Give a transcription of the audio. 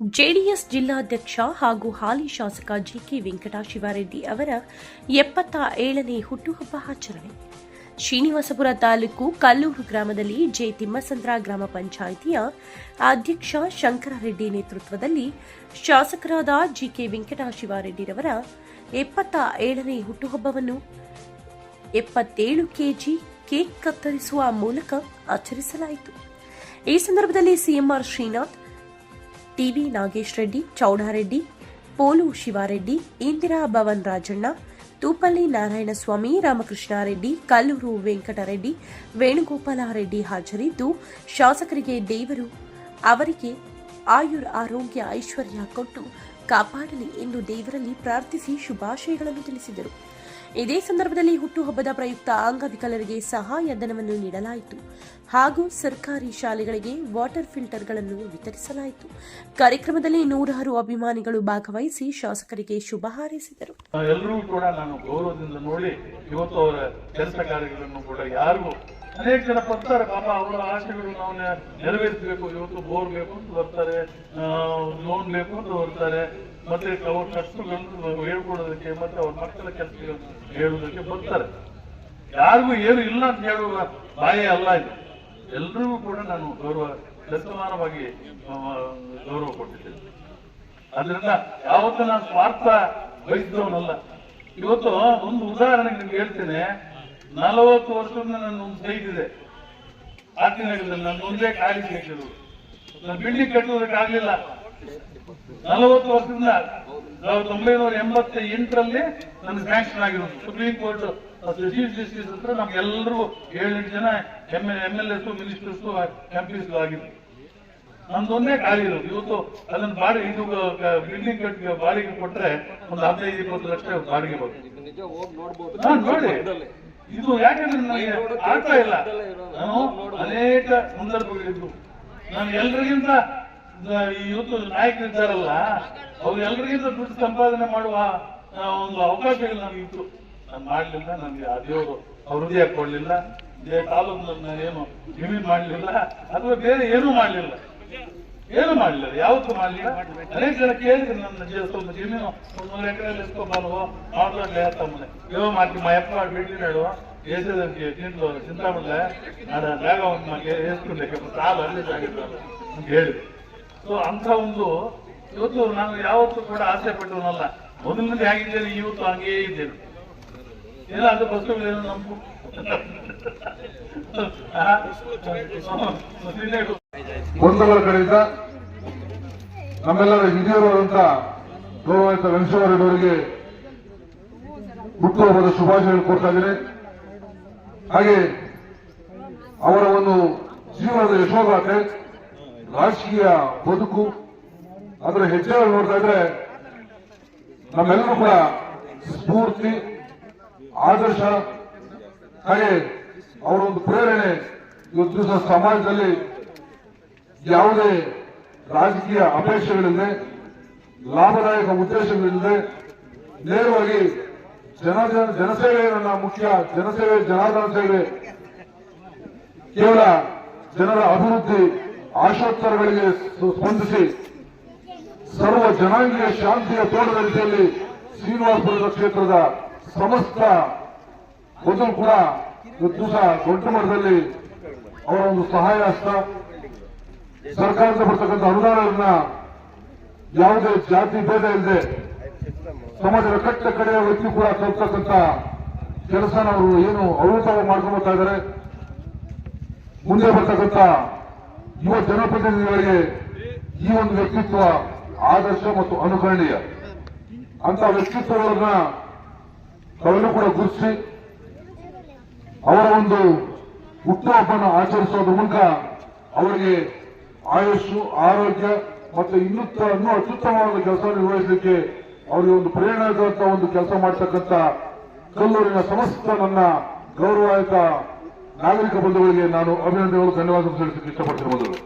JDS ಜಿಲ್ಲಾಧ್ಯಕ್ಷ ಹಾಗೂ ಹಾಲಿ ಶಾಸಕ ಜಿಕೆ ವೆಂಕಟಶಿವಾರೆಡ್ಡಿ ಅವರ ಎಪ್ಪತ್ತ ಏಳನೇ ಹುಟ್ಟುಹಬ್ಬ ಆಚರಣೆ. ಶ್ರೀನಿವಾಸಪುರ ತಾಲೂಕು ಕಲ್ಲೂರು ಗ್ರಾಮದಲ್ಲಿ ಜೆ ತಿಮ್ಮಸಂದ್ರ ಗ್ರಾಮ ಪಂಚಾಯಿತಿಯ ಅಧ್ಯಕ್ಷ ಶಂಕರರೆಡ್ಡಿ ನೇತೃತ್ವದಲ್ಲಿ ಶಾಸಕರಾದ ಜಿಕೆ ವೆಂಕಟಶಿವಾರೆಡ್ಡಿರವರ ಎಪ್ಪತ್ತ ಏಳನೇ ಹುಟ್ಟುಹಬ್ಬವನ್ನು ಎಪ್ಪತ್ತೇಳು ಕೆಜಿ ಕೇಕ್ ಕತ್ತರಿಸುವ ಮೂಲಕ ಆಚರಿಸಲಾಯಿತು. ಈ ಸಂದರ್ಭದಲ್ಲಿ CMR Srinath T V Nagesh Reddy, Chowdareddy, Polu Shivareddy, Indira Bhavan Rajanna, Thupalli Narayanaswamy, Ramakrishnareddy, Kalluru Venkatareddy, Venugopalreddy ಹಾಜರಿದ್ದು, ಶಾಸಕರಿಗೆ ದೇವರು, ಅವರಿಗೆ ಆಯುರ್ ಆರೋಗ್ಯ ಐಶ್ವರ್ಯ ಕೊಟ್ಟು ಕಾಪಾಡಲಿ ಎಂದು ದೇವರಲ್ಲಿ ಪ್ರಾರ್ಥಿಸಿ ಶುಭಾಶಯಗಳನ್ನು ತಿಳಿಸಿದರು. ಇದೇ ಸಂದರ್ಭದಲ್ಲಿ ಹುಟ್ಟುಹಬ್ಬದ ಪ್ರಯುಕ್ತ ಅಂಗವಿಕಲರಿಗೆ ಸಹಾಯಧನವನ್ನು ನೀಡಲಾಯಿತು. ಹಾಗೂ ಸರ್ಕಾರಿ ಶಾಲೆಗಳಿಗೆ ವಾಟರ್ ಫಿಲ್ಟರ್ಗಳನ್ನು ವಿತರಿಸಲಾಯಿತು. ಕಾರ್ಯಕ್ರಮದಲ್ಲಿ ನೂರಾರು ಅಭಿಮಾನಿಗಳು ಭಾಗವಹಿಸಿ ಶಾಸಕರಿಗೆ ಶುಭ ಹಾರೈಸಿದರು. ಎಲ್ಲರೂ ಕೂಡ ನಾನು ಗೌರವದಿಂದ ನೋಡಿ, ಇವತ್ತು ಅವರ ಕೆಲಸ ಕಾರ್ಯಗಳನ್ನು ಕೂಡ ಯಾರಿಗೂ ಅನೇಕ ಜನ ಬರ್ತಾರೆ, ಪಾಪ ಅವರ ಆಸೆಗಳು ನಾವು ನೆರವೇರಿಸಬೇಕು, ಇವತ್ತು ಬೋರ್ ಬೇಕು ಅಂತ ಬರ್ತಾರೆ ಲೋನ್ ಬೇಕು ಅಂತ ಬರ್ತಾರೆ, ಮತ್ತೆ ಅವ್ರ ಕಷ್ಟಗಳನ್ನು ಹೇಳ್ಕೊಡೋದಕ್ಕೆ ಮತ್ತೆ ಅವ್ರ ಮಕ್ಕಳ ಕೆಲಸ ಹೇಳುವುದಕ್ಕೆ ಬರ್ತಾರೆ. ಯಾರಿಗೂ ಏನು ಇಲ್ಲ ಅಂತ ಹೇಳುವ ಬಾಯಿ ಅಲ್ಲ ಇದು. ಎಲ್ರಿಗೂ ಕೂಡ ನಾನು ಗೌರವ ಶತಮಾನವಾಗಿ ಗೌರವ ಕೊಟ್ಟಿದ್ದೇನೆ. ಅದರಿಂದ ಯಾವತ್ತೂ ನಾನು ಸ್ವಾರ್ಥ ಬಯಸಿದವನಲ್ಲ. ಇವತ್ತು ಒಂದು ಉದಾಹರಣೆಗೆ ನಿಮ್ಗೆ ಹೇಳ್ತೇನೆ. ನಲವತ್ತು ವರ್ಷದಿಂದ ನನ್ನ ಇದೆ. ಆಟಿನಗರದಲ್ಲಿ ನನ್ನ ಒಂದೇ ಖಾಲಿ ಸೈಟ್ ಇರೋದು ನಾನು ಬಿಲ್ಡಿಂಗ್ ಕಟ್ಟುವುದಕ್ಕೆ ಆಗ್ಲಿಲ್ಲ. ನಲವತ್ತು ವರ್ಷದಿಂದ ಸಾವಿರದ ಒಂಬೈನೂರ ಎಂಬತ್ತ ಎಂಟರಲ್ಲಿ ನನಗೆ ಸ್ಯಾಂಕ್ಷನ್ ಆಗಿರೋದು. ಸುಪ್ರೀಂ ಕೋರ್ಟ್ ಚೀಫ್ ಜಸ್ಟಿಸ್ ಹತ್ರ ನಮ್ಗೆಲ್ಲರೂ ಏಳೆಂಟು ಜನ M M L S ministers M Ps ಆಗಿದ್ರು. ನಮ್ದೊಂದೇ ಖಾಲಿ ಇರೋದು. ಇವತ್ತು ಅದನ್ನ ಬಾಡಿ ಇದು ಬಿಲ್ಡಿಂಗ್ ಕಟ್ ಬಾಡಿಗೆ ಕೊಟ್ರೆ ಒಂದು ಹದಿನೈದು ಇಪ್ಪತ್ತು ಲಕ್ಷ ಬಾಡಿಗೆ ಬರುತ್ತೆ. ನೋಡಿ. ಇದು ಯಾಕೆ ನನಗೆ ಆಗ್ತಾ ಇಲ್ಲ. ನಾನು ಅನೇಕ ಸಂದರ್ಭಗಳಿದ್ದು ನಾನು ಎಲ್ರಿಗಿಂತ ಇವತ್ತು ನಾಯಕರಿದ್ದಾರಲ್ಲ ಅವ್ರು ಎಲ್ರಿಗಿಂತ ದುಡ್ಡು ಸಂಪಾದನೆ ಮಾಡುವ ಒಂದು ಅವಕಾಶಗಳು ನನಗೆ ಇತ್ತು ನಾನು ಮಾಡ್ಲಿಲ್ಲ ನನಗೆ ಆ ದೇವರು ಅವ್ರ ಹೃದಯ ಕೊಡ್ಲಿಲ್ಲ ತಾಲೂಕು ನನ್ನ ಏನು ಜಮೀನು ಮಾಡ್ಲಿಲ್ಲ ಅಥವಾ ಬೇರೆ ಏನೂ ಮಾಡ್ಲಿಲ್ಲ. ಏನು ಮಾಡಲಿಲ್ಲ ಯಾವತ್ತು ಮಾಡಲಿ ಅನೇಕ ಜನ ಕೇಳಿದ್ರು ನನ್ನ ಜೀವ ಸ್ವಲ್ಪ ಜಮೀನು ಮೂರು ಎಕರೆಯಲ್ಲಿ ಇಸ್ಕೊಬಾರ್ದು ಮಾಡ್ಲೇ ತಮ್ಮನೆ ಏನೋ ಮಾಡ್ತೀವಿ ಮಾ ಎಪ್ಪ ಬಿಡ್ಲಿ ಹೇಳು ಏಸದಂಗೆ ತಿಂದು ಚಿಂತಾಮಣೆ ನಾನು ಜಾಗ ಒಂದು ನಮಗೆ ಎಸ್ಕೊಂಡೆ ಸಾಲ ಅಲ್ಲಿ ಅಂತ ಹೇಳಿ ಸೊ ಅಂಥ ಒಂದು ಇವತ್ತು ನಾನು ಯಾವತ್ತೂ ಕೂಡ ಆಸೆ ಪಟ್ಟವನಲ್ಲ ಮೊದಲಿನಿಂದ ಹೇಗಿದ್ದೇನೆ ಇವತ್ತು ಹಂಗೇ ಇದ್ದೇನೆ ಇಲ್ಲ ಅದು ಫಸ್ಟು ಏನು ನಮ್ಗೂ ಆ? ಹ್ಮ್. ಗೊಂದಲ ಕಡೆಯಿಂದ ನಮ್ಮೆಲ್ಲರ ಹಿರಿಯರಾದಂತ ಗೌರವಾನ್ವಿತ ವೆಂಕಟೇಶ್ವರರೆಡ್ಡಿ ಅವರಿಗೆ ಹುಟ್ಟುಹಬ್ಬದ ಶುಭಾಶಯಗಳು ಕೊಡ್ತಾ ಇದ್ದೇನೆ ಹಾಗೆ ಅವರ ಒಂದು ಜೀವನದ ಯಶೋಗಾಥೆ, ರಾಜಕೀಯ ಬದುಕು, ಅದರ ಹೆಜ್ಜೆಗಳು ನೋಡ್ತಾ ಇದ್ರೆ ನಮ್ಮೆಲ್ಲರೂ ಕೂಡ ಸ್ಫೂರ್ತಿ, ಆದರ್ಶ, ಹಾಗೆ ಅವರ ಒಂದು ಪ್ರೇರಣೆ ಇವತ್ತು ದಿವಸ ಸಮಾಜದಲ್ಲಿ ಯಾವುದೇ ರಾಜಕೀಯ ಅಪೇಕ್ಷೆಗಳಿಲ್ಲದೆ, ಲಾಭದಾಯಕ ಉದ್ದೇಶಗಳಿಲ್ಲದೆ ನೇರವಾಗಿ ಜನ ಜನ- ಜನಸೇವೆ ನನ್ನ ಮುಖ್ಯ ಜನಸೇವೆ, ಜನಾರ್ದನ ಸೇವೆ, ಕೇವಲ ಜನರ ಅಭಿವೃದ್ಧಿ ಆಶೋತ್ತರಗಳಿಗೆ ಸ್ಪಂದಿಸಿ ಸರ್ವ ಜನಾಂಗೀಯ ಶಾಂತಿಯ ತೋಟದ ರೀತಿಯಲ್ಲಿ ಶ್ರೀನಿವಾಸಪುರದ ಕ್ಷೇತ್ರದ ಸಮಸ್ತ ಮೊದಲು ಕೂಡ ಇವತ್ತು ದಿವಸ ದೊಡ್ಡ ಮಟ್ಟದಲ್ಲಿ ಅವರ ಒಂದು ಸಹಾಯ ಹಸ್ತ ಸರ್ಕಾರದಿಂದ ಬರ್ತಕ್ಕಂಥ ಅನುದಾನಗಳನ್ನ ಯಾವುದೇ ಜಾತಿ ಭೇದ ಇಲ್ಲದೆ ಸಮಾಜದ ಕಟ್ಟ ಕಡೆಯ ವ್ಯಕ್ತಿ ಕೂಡ ತಲುಪತಕ್ಕಂಥ ಕೆಲಸನ ಅವರು ಏನು ಅವಿರತವಾಗಿ ಮಾಡ್ಕೊಂಡು ಬರ್ತಾ ಇದ್ದಾರೆ. ಮುಂದೆ ಬರ್ತಕ್ಕಂಥ ಯುವ ಜನಪ್ರತಿನಿಧಿಗಳಿಗೆ ಈ ಒಂದು ವ್ಯಕ್ತಿತ್ವ ಆದರ್ಶ ಮತ್ತು ಅನುಕರಣೀಯ. ಅಂತ ವ್ಯಕ್ತಿತ್ವಗಳನ್ನ ತಾವೆಲ್ಲೂ ಕೂಡ ಗುರುತಿಸಿ, ಅವರ ಒಂದು ಹುಟ್ಟುಹಬ್ಬನ ಆಚರಿಸೋದ್ರ ಮೂಲಕ ಅವರಿಗೆ ಆಯುಷು ಆರೋಗ್ಯ ಮತ್ತು ಇನ್ನುತ್ತ ಇನ್ನೂ ಅತ್ಯುತ್ತಮವಾದ ಕೆಲಸ ನಿರ್ವಹಿಸಲಿಕ್ಕೆ ಅವರಿಗೆ ಒಂದು ಪ್ರೇರಣಾದಂತ ಒಂದು ಕೆಲಸ ಮಾಡತಕ್ಕಂತ ಕಲ್ಲೂರಿನ ಸಮಸ್ತ ನನ್ನ ಗೌರವಾಯಿತ ನಾಗರಿಕ ಬಂಧುಗಳಿಗೆ ನಾನು ಅಭಿನಂದನೆಗಳು ಧನ್ಯವಾದ ತಿಳಿಸಲಿಕ್ಕೆ ಇಷ್ಟಪಡ್ತೀನಿ. ಮೊದಲು